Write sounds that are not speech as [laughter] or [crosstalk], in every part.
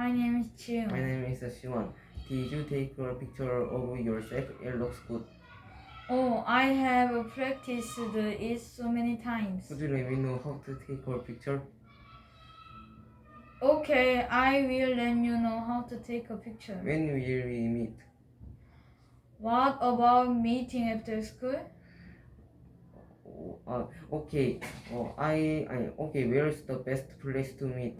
My name is Jiung. My name is Shiwan. Did you take a picture of yourself? It looks good. Oh, I have practiced it so many times. Could you let me know how to take a picture? Okay, I will let you know how to take a picture. When will we meet? What about meeting after school? Oh, uh, okay. Oh, I, I, okay. Where is the best place to meet?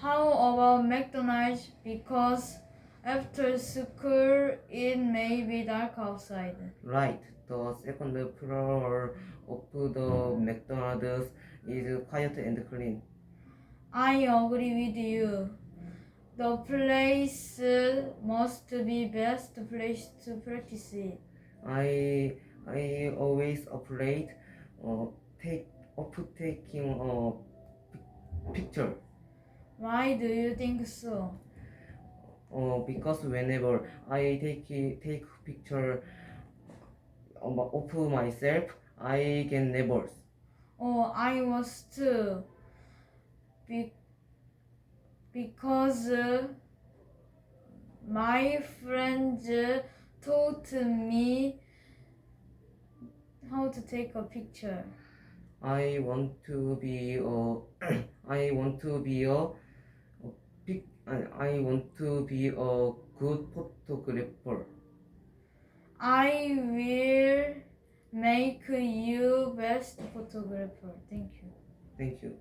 How about McDonald's? Because after school it may be dark outside. Right. The second floor of the McDonald's is quiet and clean. I agree with you. The place must be best place to practice it. I, I always afraid, uh, take of taking a picture. Why do you think so? Uh, because whenever I take take picture of of myself, I get nervous. Oh, I was too. Be- because uh, my friends uh, taught me how to take a picture. I want to be a [clears throat] I want to be a pic, I I want to be a good photographer. I will make you best photographer. Thank you. Thank you.